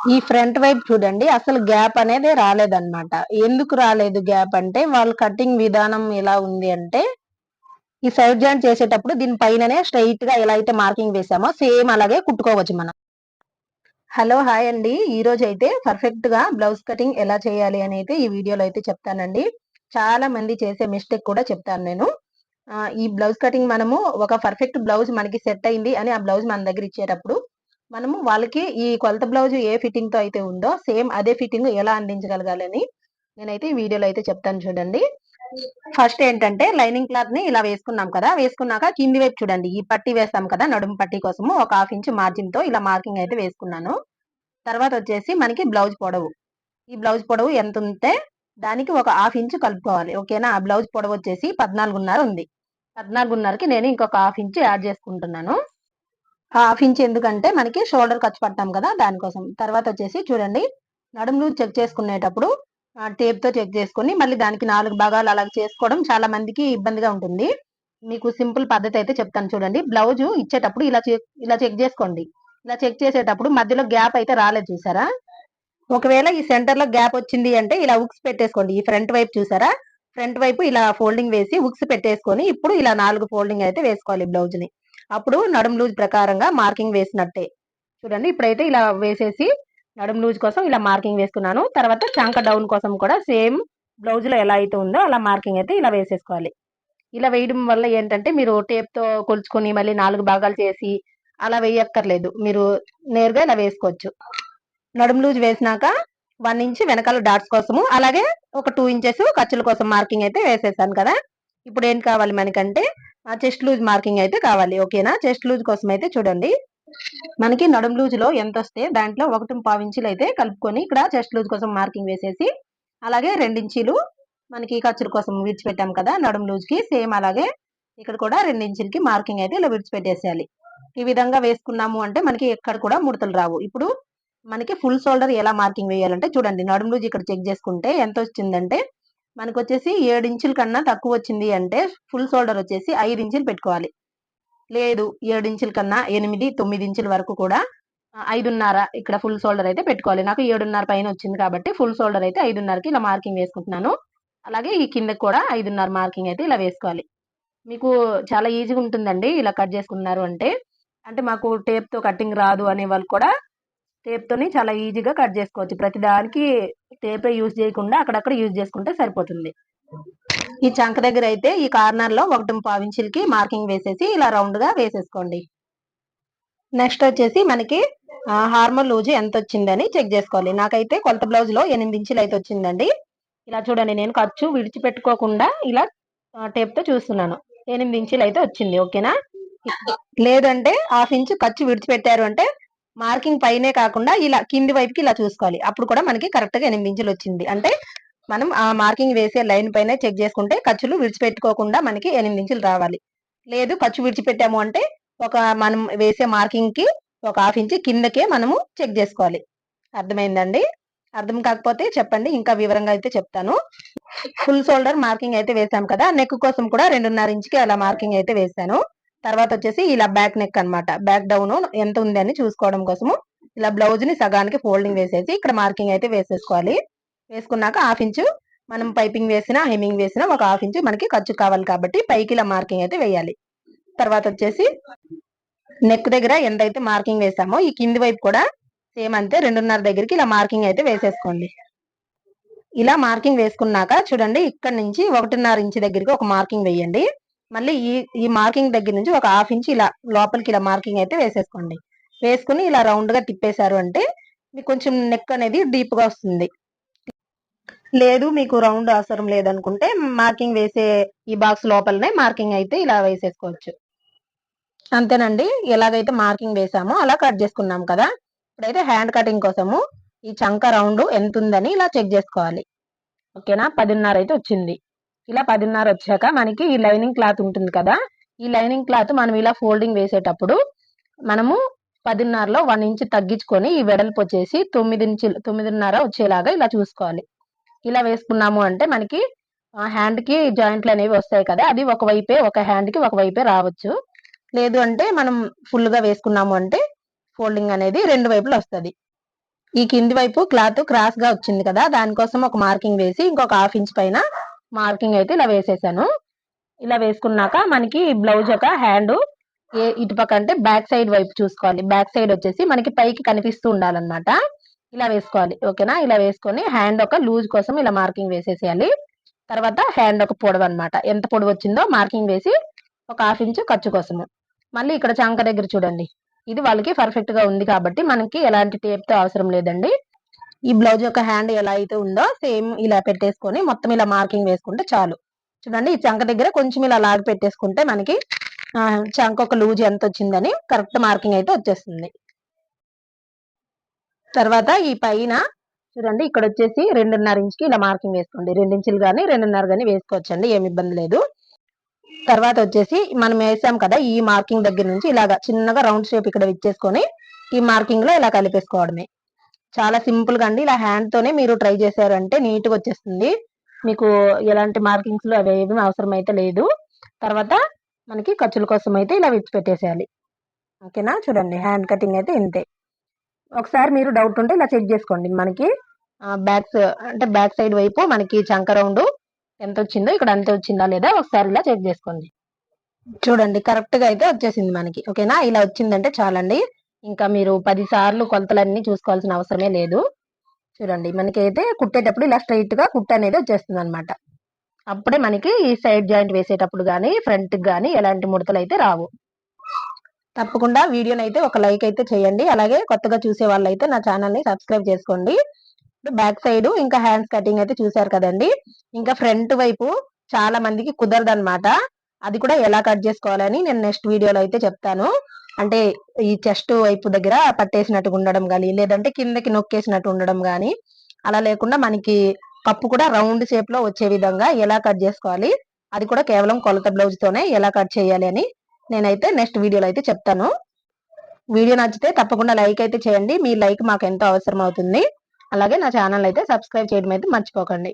ఈ ఫ్రంట్ వైపు చూడండి అసలు గ్యాప్ అనేది రాలేదన్నమాట. ఎందుకు రాలేదు గ్యాప్ అంటే వాళ్ళు కటింగ్ విధానం ఎలా ఉంది అంటే ఈ సైడ్ జాయింట్ చేసేటప్పుడు దీని పైననే స్ట్రైట్గా ఎలా అయితే మార్కింగ్ వేసామో సేమ్ అలాగే కుట్టుకోవచ్చు మనం. హలో హాయ్ అండి. ఈ రోజు అయితే పర్ఫెక్ట్గా బ్లౌజ్ కటింగ్ ఎలా చేయాలి అని అయితే ఈ వీడియోలో అయితే చెప్తానండి. చాలా మంది చేసే మిస్టేక్ కూడా చెప్తాను నేను. ఈ బ్లౌజ్ కటింగ్ మనము ఒక పర్ఫెక్ట్ బ్లౌజ్ మనకి సెట్ అయింది అని ఆ బ్లౌజ్ మన దగ్గర ఇచ్చేటప్పుడు మనము వాళ్ళకి ఈ కొలత బ్లౌజ్ ఏ ఫిట్టింగ్తో అయితే ఉందో సేమ్ అదే ఫిట్టింగ్ ఎలా అందించగలగాలని నేనైతే ఈ వీడియోలో అయితే చెప్తాను చూడండి. ఫస్ట్ ఏంటంటే లైనింగ్ క్లాత్ని ఇలా వేసుకున్నాం కదా వేసుకున్నాక కింది వైపు చూడండి. ఈ పట్టి వేస్తాం కదా నడుము పట్టి కోసము ఒక హాఫ్ ఇంచ్ మార్జిన్తో ఇలా మార్కింగ్ అయితే వేసుకున్నాను. తర్వాత వచ్చేసి మనకి బ్లౌజ్ పొడవు. ఈ బ్లౌజ్ పొడవు ఎంత ఉంటే దానికి ఒక హాఫ్ ఇంచ్ కలుపుకోవాలి. ఓకేనా? ఆ బ్లౌజ్ పొడవు వచ్చేసి పద్నాలుగున్నర ఉంది. పద్నాలుగున్నరకి నేను ఇంకొక హాఫ్ ఇంచ్ యాడ్ చేసుకుంటున్నాను. హాఫ్ ఇంచ్ ఎందుకంటే మనకి షోల్డర్ ఖర్చు పడతాం కదా దానికోసం. తర్వాత వచ్చేసి చూడండి నడుములు చెక్ చేసుకునేటప్పుడు టేప్తో చెక్ చేసుకొని మళ్ళీ దానికి నాలుగు భాగాలు అలా చేసుకోవడం చాలా మందికి ఇబ్బందిగా ఉంటుంది. మీకు సింపుల్ పద్ధతి అయితే చెప్తాను చూడండి. బ్లౌజ్ ఇచ్చేటప్పుడు ఇలా చెక్ ఇలా చెక్ చేసుకోండి. ఇలా చెక్ చేసేటప్పుడు మధ్యలో గ్యాప్ అయితే రాలేదు చూసారా? ఒకవేళ ఈ సెంటర్లో గ్యాప్ వచ్చింది అంటే ఇలా ఉక్స్ పెట్టేసుకోండి. ఈ ఫ్రంట్ వైపు చూసారా? ఫ్రంట్ వైపు ఇలా ఫోల్డింగ్ వేసి ఉక్స్ పెట్టేసుకొని ఇప్పుడు ఇలా నాలుగు ఫోల్డింగ్ అయితే వేసుకోవాలి బ్లౌజ్ని అప్పుడు నడుం లూజ్ ప్రకారంగా మార్కింగ్ వేసినట్టే. చూడండి ఇప్పుడైతే ఇలా వేసేసి నడుం లూజ్ కోసం ఇలా మార్కింగ్ వేసుకున్నాను. తర్వాత చంక డౌన్ కోసం కూడా సేమ్ బ్లౌజ్లో ఎలా అయితే ఉందో అలా మార్కింగ్ అయితే ఇలా వేసేసుకోవాలి. ఇలా వేయడం వల్ల ఏంటంటే మీరు టేప్తో కొలుచుకొని మళ్ళీ నాలుగు భాగాలు చేసి అలా వేయక్కర్లేదు. మీరు నేరుగా ఇలా వేసుకోవచ్చు. నడుం లూజ్ వేసినాక వన్ ఇంచ్ వెనకాల డాట్స్ కోసము అలాగే ఒక టూ ఇంచెస్ ఖర్చుల కోసం మార్కింగ్ అయితే వేసేసాను కదా. ఇప్పుడు ఏం కావాలి మనకంటే చెస్ట్ లూజ్ మార్కింగ్ అయితే కావాలి ఓకేనా? చెస్ట్ లూజ్ కోసం అయితే చూడండి. మనకి నడుం లూజ్లో ఎంత వస్తే దాంట్లో ఒకటి పావు అయితే కలుపుకొని ఇక్కడ చెస్ట్ లూజ్ కోసం మార్కింగ్ వేసేసి అలాగే రెండించీలు మనకి ఖర్చుల కోసం విడిచిపెట్టాం కదా నడుం లూజ్కి సేమ్ అలాగే ఇక్కడ కూడా రెండించీలకి మార్కింగ్ అయితే ఇలా విడిచిపెట్టేసేయాలి. ఈ విధంగా వేసుకున్నాము అంటే మనకి ఎక్కడ కూడా ముడతలు రావు. ఇప్పుడు మనకి ఫుల్ షోల్డర్ ఎలా మార్కింగ్ వేయాలంటే చూడండి నడుం లూజ్ ఇక్కడ చెక్ చేసుకుంటే ఎంత వచ్చిందంటే మనకు వచ్చేసి ఏడు ఇంచుల కన్నా తక్కువ వచ్చింది అంటే ఫుల్ షోల్డర్ వచ్చేసి ఐదు ఇంచులు పెట్టుకోవాలి. లేదు ఏడు ఇంచుల కన్నా ఎనిమిది తొమ్మిది ఇంచుల వరకు కూడా ఐదున్నర ఇక్కడ ఫుల్ షోల్డర్ అయితే పెట్టుకోవాలి. నాకు ఏడున్నర పైన వచ్చింది కాబట్టి ఫుల్ షోల్డర్ అయితే ఐదున్నరకి ఇలా మార్కింగ్ వేసుకుంటున్నాను. అలాగే ఈ కిందకి కూడా ఐదున్నర మార్కింగ్ అయితే ఇలా వేసుకోవాలి. మీకు చాలా ఈజీగా ఉంటుందండి ఇలా కట్ చేసుకున్నారు అంటే. అంటే మాకు టేప్తో కటింగ్ రాదు అనే వాళ్ళు కూడా టేప్తోని చాలా ఈజీగా కట్ చేసుకోవచ్చు. ప్రతి దానికి టేపే యూజ్ చేయకుండా అక్కడక్కడ యూజ్ చేసుకుంటే సరిపోతుంది. ఈ చంక దగ్గర అయితే ఈ కార్నర్లో ఒకటి పావించులకి మార్కింగ్ వేసేసి ఇలా రౌండ్గా వేసేసుకోండి. నెక్స్ట్ వచ్చేసి మనకి హార్మల్ లూజ్ ఎంత వచ్చిందని చెక్ చేసుకోవాలి. నాకైతే కొలత బ్లౌజ్లో ఎనిమిది ఇంచులు అయితే వచ్చిందండి. ఇలా చూడండి నేను ఖర్చు విడిచిపెట్టుకోకుండా ఇలా టేప్తో చూస్తున్నాను. ఎనిమిది ఇంచులు అయితే వచ్చింది ఓకేనా? లేదంటే హాఫ్ ఇంచు ఖర్చు విడిచిపెట్టారు అంటే మార్కింగ్ పైనే కాకుండా ఇలా కింది వైపుకి ఇలా చూసుకోవాలి. అప్పుడు కూడా మనకి కరెక్ట్గా ఎనిమిది ఇంచులు వచ్చింది. అంటే మనం ఆ మార్కింగ్ వేసే లైన్ పైన చెక్ చేసుకుంటే ఖర్చులు విడిచిపెట్టుకోకుండా మనకి ఎనిమిది ఇంచులు రావాలి. లేదు ఖర్చు విడిచిపెట్టాము అంటే ఒక మనం వేసే మార్కింగ్కి ఒక హాఫ్ ఇంచ్ కిందకే మనము చెక్ చేసుకోవాలి. అర్థమైందండి? అర్థం కాకపోతే చెప్పండి ఇంకా వివరంగా అయితే చెప్తాను. ఫుల్ షోల్డర్ మార్కింగ్ అయితే వేసాం కదా నెక్ కోసం కూడా రెండున్నర ఇంచుకి అలా మార్కింగ్ అయితే వేసాను. తర్వాత వచ్చేసి ఇలా బ్యాక్ నెక్ అన్నమాట. బ్యాక్ డౌన్ ఎంత ఉంది అని చూసుకోవడం కోసము ఇలా బ్లౌజ్ని సగానికి ఫోల్డింగ్ వేసేసి ఇక్కడ మార్కింగ్ అయితే వేసేసుకోవాలి. వేసుకున్నాక హాఫ్ ఇంచు మనం పైపింగ్ వేసినా హెమింగ్ వేసిన ఒక హాఫ్ ఇంచు మనకి ఖర్చు కావాలి కాబట్టి పైకి ఇలా మార్కింగ్ అయితే వేయాలి. తర్వాత వచ్చేసి నెక్ దగ్గర ఎంతైతే మార్కింగ్ వేసామో ఈ కింది వైపు కూడా సేమ్ అంతే రెండున్నర దగ్గరికి ఇలా మార్కింగ్ అయితే వేసేసుకోండి. ఇలా మార్కింగ్ వేసుకున్నాక చూడండి ఇక్కడ నుంచి ఒకటిన్నర ఇంచు దగ్గరికి ఒక మార్కింగ్ వేయండి. మళ్ళీ ఈ ఈ మార్కింగ్ దగ్గర నుంచి ఒక హాఫ్ ఇంచ్ ఇలా లోపలికి ఇలా మార్కింగ్ అయితే వేసేసుకోండి. వేసుకుని ఇలా రౌండ్గా తిప్పేశారు అంటే మీకు కొంచెం నెక్ అనేది డీప్గా వస్తుంది. లేదు మీకు రౌండ్ అవసరం లేదనుకుంటే మార్కింగ్ వేసే ఈ బాక్స్ లోపలనే మార్కింగ్ అయితే ఇలా వేసేసుకోవచ్చు. అంతేనండి. ఎలాగైతే మార్కింగ్ వేసామో అలా కట్ చేసుకున్నాం కదా! ఇప్పుడైతే హ్యాండ్ కటింగ్ కోసము ఈ చంక రౌండ్ ఎంత ఉందని ఇలా చెక్ చేసుకోవాలి. ఓకేనా? పదిన్నర అయితే వచ్చింది. ఇలా పదిన్నర వచ్చాక మనకి ఈ లైనింగ్ క్లాత్ ఉంటుంది కదా ఈ లైనింగ్ క్లాత్ మనం ఇలా ఫోల్డింగ్ వేసేటప్పుడు మనము పదిన్నరలో వన్ ఇంచ్ తగ్గించుకొని ఈ వెడల్పు వచ్చేసి తొమ్మిది ఇంచు తొమ్మిదిన్నర వచ్చేలాగా ఇలా చూసుకోవాలి. ఇలా వేసుకున్నాము అంటే మనకి హ్యాండ్కి జాయింట్లు అనేవి వస్తాయి కదా అది ఒక వైపే ఒక హ్యాండ్కి ఒక వైపే రావచ్చు. లేదు అంటే మనం ఫుల్గా వేసుకున్నాము అంటే ఫోల్డింగ్ అనేది రెండు వైపులు వస్తుంది. ఈ కింది వైపు క్లాత్ క్రాస్గా వచ్చింది కదా దానికోసం ఒక మార్కింగ్ వేసి ఇంకొక హాఫ్ ఇంచ్ పైన మార్కింగ్ అయితే ఇలా వేసేసాను. ఇలా వేసుకున్నాక మనకి బ్లౌజ్ యొక్క హ్యాండ్ ఏ ఇటుపక్క అంటే బ్యాక్ సైడ్ వైపు చూసుకోవాలి. బ్యాక్ సైడ్ వచ్చేసి మనకి పైకి కనిపిస్తూ ఉండాలన్నమాట. ఇలా వేసుకోవాలి. ఓకేనా? ఇలా వేసుకొని హ్యాండ్ ఒక లూజ్ కోసం ఇలా మార్కింగ్ వేసేసేయాలి. తర్వాత హ్యాండ్ ఒక పొడవు అనమాట ఎంత పొడవు వచ్చిందో మార్కింగ్ వేసి ఒక హాఫ్ ఇంచ్ ఖర్చు కోసము. మళ్ళీ ఇక్కడ చంక దగ్గర చూడండి. ఇది వాళ్ళకి పర్ఫెక్ట్గా ఉంది కాబట్టి మనకి ఎలాంటి టేప్తో అవసరం లేదండి. ఈ బ్లౌజ్ యొక్క హ్యాండ్ ఎలా అయితే ఉందో సేమ్ ఇలా పెట్టేసుకొని మొత్తం ఇలా మార్కింగ్ వేసుకుంటే చాలు. చూడండి ఈ చంక దగ్గర కొంచెం ఇలా లాగి పెట్టేసుకుంటే మనకి చంక ఒక లూజ్ ఎంత వచ్చిందని కరెక్ట్ మార్కింగ్ అయితే వచ్చేస్తుంది. తర్వాత ఈ పైన చూడండి ఇక్కడ వచ్చేసి రెండున్నర ఇంచుకి ఇలా మార్కింగ్ వేసుకోండి. రెండించులు కానీ రెండున్నర కానీ వేసుకోవచ్చండి ఏమి ఇబ్బంది లేదు. తర్వాత వచ్చేసి మనం వేసాం కదా ఈ మార్కింగ్ దగ్గర నుంచి ఇలాగా చిన్నగా రౌండ్ షేప్ ఇక్కడ ఇచ్చేసుకొని ఈ మార్కింగ్లో ఇలా కలిపేసుకోవడమే. చాలా సింపుల్గా అండి. ఇలా హ్యాండ్ తోనే మీరు ట్రై చేశారంటే నీట్గా వచ్చేస్తుంది. మీకు ఎలాంటి మార్కింగ్స్లో అవి అవసరం అయితే లేదు. తర్వాత మనకి ఖర్చుల కోసం అయితే ఇలా విడిచి పెట్టేసేయాలి. ఓకేనా చూడండి హ్యాండ్ కటింగ్ అయితే ఇంతే. ఒకసారి మీరు డౌట్ ఉంటే ఇలా చెక్ చేసుకోండి. మనకి బ్యాక్ అంటే బ్యాక్ సైడ్ వైపు మనకి చంక రౌండ్ ఎంత వచ్చిందో ఇక్కడ అంతే వచ్చిందా లేదా ఒకసారి ఇలా చెక్ చేసుకోండి. చూడండి కరెక్ట్గా అయితే వచ్చేసింది మనకి. ఓకేనా ఇలా వచ్చిందంటే చాలండి. ఇంకా మీరు పది సార్లు కొలతలన్నీ చూసుకోవాల్సిన అవసరమే లేదు. చూడండి మనకి అయితే కుట్టేటప్పుడు ఇలా స్ట్రైట్గా కుట్ట అనేది వచ్చేస్తుంది అనమాట అప్పుడే మనకి ఈ సైడ్ జాయింట్ వేసేటప్పుడు కానీ ఫ్రంట్ కానీ ఎలాంటి ముడతలు అయితే రావు. తప్పకుండా వీడియోని అయితే ఒక లైక్ అయితే చేయండి. అలాగే కొత్తగా చూసే వాళ్ళు అయితే నా ఛానల్ని సబ్స్క్రైబ్ చేసుకోండి. బ్యాక్ సైడ్ ఇంకా హ్యాండ్స్ కటింగ్ అయితే చూసారు కదండి. ఇంకా ఫ్రంట్ వైపు చాలా మందికి కుదరదు అనమాట అది కూడా ఎలా కట్ చేసుకోవాలని నేను నెక్స్ట్ వీడియోలో అయితే చెప్తాను. అంటే ఈ చెస్ట్ వైపు దగ్గర పట్టేసినట్టు ఉండడం కానీ లేదంటే కిందకి నొక్కేసినట్టు ఉండడం కానీ అలా లేకుండా మనకి కప్పు కూడా రౌండ్ షేప్లో వచ్చే విధంగా ఎలా కట్ చేసుకోవాలి అది కూడా కేవలం కొలత బ్లౌజ్ తోనే ఎలా కట్ చేయాలి అని నేనైతే నెక్స్ట్ వీడియోలో అయితే చెప్తాను. వీడియో నచ్చితే తప్పకుండా లైక్ అయితే చేయండి. మీ లైక్ మాకు ఎంతో అవసరం అవుతుంది. అలాగే నా ఛానల్ అయితే సబ్స్క్రైబ్ చేయడం అయితే మర్చిపోకండి.